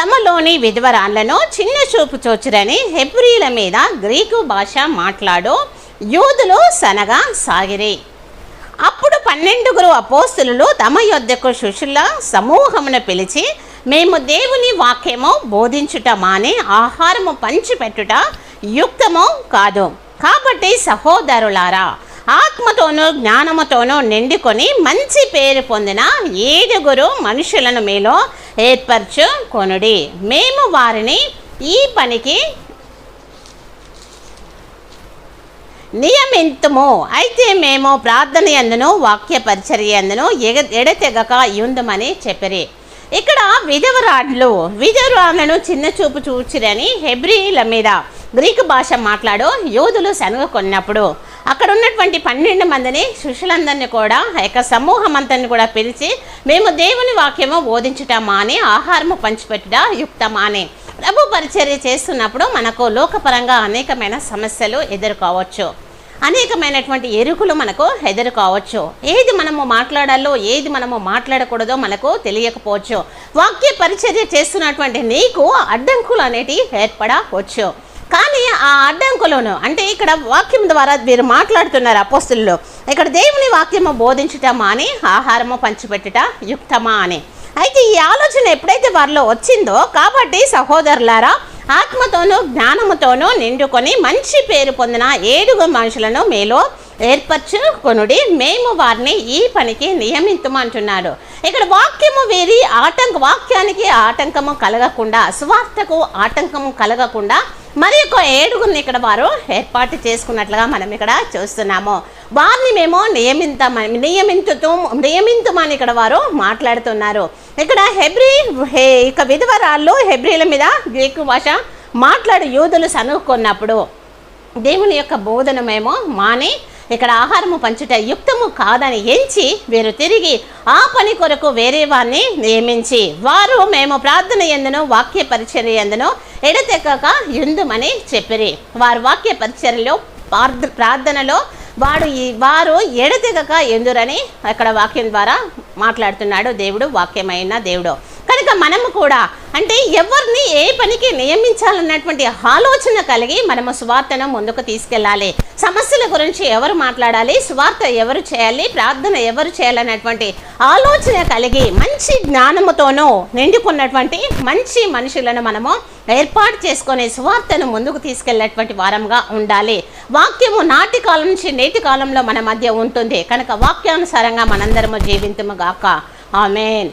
తమలోని విధవరాళ్ళను చిన్న చూపు చోచురని హెబ్రీల మీద గ్రీకు భాష మాట్లాడు యూదులు సనగా సాగిరి. అప్పుడు పన్నెండుగురు అపోస్తులు తమ యొద్దకు శిష్యుల సమూహమును పిలిచి మేము దేవుని వాక్యము బోధించుట మాని ఆహారము పంచిపెట్టుట యుక్తము కాదు. కాబట్టి సహోదరులారా ఆత్మతోనూ జ్ఞానముతోనూ నిండుకొని మంచి పేరు పొందిన ఏడుగురు మనుషులను మీలో ఏర్పరచు కొనుడి మేము వారిని ఈ పనికి నియమింతుము. అయితే మేము ప్రార్థన ఎందును వాక్య పరిచర్య ఎందును ఎగ ఎడతెగక యుందమని చెప్పిరి. ఇక్కడ విధవరాడ్లు విధవరాళ్ళను చిన్న చూపు చూచిరని హెబ్రిల మీద గ్రీకు భాష మాట్లాడు యోధులు శనగ కొన్నప్పుడు అక్కడ ఉన్నటువంటి పన్నెండు మందిని శిష్యులందరినీ కూడా యొక్క సమూహం అందరిని కూడా పిలిచి మేము దేవుని వాక్యము బోధించుట అని ఆహారము పంచిపెట్టుట యుక్తమా అని ప్రభు పరిచర్య చేస్తున్నప్పుడు మనకు లోకపరంగా అనేకమైన సమస్యలు ఎదుర్కోవచ్చు. అనేకమైనటువంటి ఎరుకులు మనకు ఎదుర్కోవచ్చు. ఏది మనము మాట్లాడాలో ఏది మనము మాట్లాడకూడదో మనకు తెలియకపోవచ్చు. వాక్య పరిచర్య చేస్తున్నటువంటి నీకు అడ్డంకులు అనేటివి ఏర్పడవచ్చు. ఆ అడ్డంకులను అంటే ఇక్కడ వాక్యం ద్వారా వీరు మాట్లాడుతున్నారు అపోస్తుల్లో ఇక్కడ దేవుని వాక్యము బోధించటమా అని ఆహారము పంచిపెట్టుట యుక్తమా అని. అయితే ఈ ఆలోచన ఎప్పుడైతే వారిలో వచ్చిందో కాబట్టి సహోదరులారా ఆత్మతోనూ జ్ఞానముతోనూ నిండుకొని మంచి పేరు పొందిన ఏడుగురు మనుషులను మీలో ఏర్పరచుకొనుడి మేము వారిని ఈ పనికి నియమించమంటున్నాడు ఇక్కడ వాక్యము వీరి ఆటంక వాక్యానికి ఆటంకము కలగకుండా సువార్తకు ఆటంకము కలగకుండా మరి ఒక ఏడుగురిని ఇక్కడ వారు ఏర్పాటు చేసుకున్నట్లుగా మనం ఇక్కడ చూస్తున్నాము. వారిని మేము నియమింతమని నియమించుతూ నియమించమని ఇక్కడ వారు మాట్లాడుతున్నారు. ఇక్కడ హెబ్రి ఇక విధవరాళ్ళు హెబ్రిల మీద గ్రీకు భాష మాట్లాడు యూదులు సనుక్కున్నప్పుడు దేవుని యొక్క బోధన మేము మాని ఇక్కడ ఆహారము పంచుట యుక్తము కాదని ఎంచి వీరు తిరిగి ఆ పని కొరకు వేరే వారిని నియమించి వారు మేము ప్రార్థన ఎందునో వాక్య పరిచర్య ఎందునో ఎడతెక్కక ఎందుమని చెప్పిరి. వారు వాక్య పరిచర్యలో ప్రార్థనలో వాడు ఈ వారు ఎడతెగక ఎందురని అక్కడ వాక్యం ద్వారా మాట్లాడుతున్నాడు దేవుడు వాక్యమైన దేవుడు. కనుక మనము కూడా అంటే ఎవరిని ఏ పనికి నియమించాలన్నటువంటి ఆలోచన కలిగి మనము సువార్తను ముందుకు తీసుకెళ్ళాలి. సమస్యల గురించి ఎవరు మాట్లాడాలి? సువార్త ఎవరు చేయాలి? ప్రార్థన ఎవరు చేయాలన్నటువంటి ఆలోచన కలిగి మంచి జ్ఞానముతోనూ నిండుకున్నటువంటి మంచి మనుషులను మనము ఏర్పాటు చేసుకొని సువార్తను ముందుకు తీసుకెళ్ళేటువంటి వారంగా ఉండాలి. వాక్యము నాటి కాలం నుంచి నేటి కాలంలో మన మధ్య ఉంటుంది. కనుక వాక్యానుసారంగా మనందరము జీవింతుము గాక. ఆమెన్.